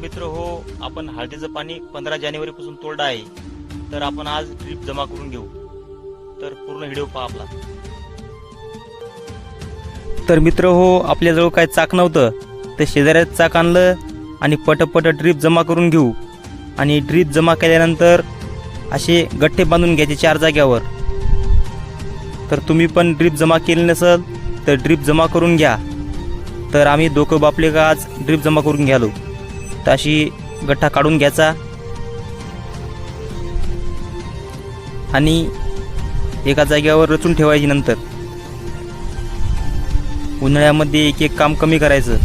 मित्र हो आपण हळदीचं पाणी पंधरा जानेवारी पासून तोडलं आहे. तर आपण आज ड्रीप जमा करून घेऊ. तर पूर्ण व्हिडिओ पहा आपला. तर मित्र हो आपल्याजवळ काय चाक नव्हतं. तर शेजाऱ्यात चाक आणलं आणि पटपट ड्रीप जमा करून घेऊ. आणि ड्रीप जमा केल्यानंतर असे गठ्ठे बांधून घ्यायचे चार जाग्यावर. तर तुम्ही पण ड्रीप जमा केली नसल तर ड्रीप जमा करून घ्या. तर आम्ही दोघं बापले का आज ड्रीप जमा करून घ्यालो. तर अशी गठ्ठा काढून घ्यायचा. आणि एका जागेवर रचून ठेवायची नंतर. उन्हाळ्यामध्ये एक एक काम कमी करायचं.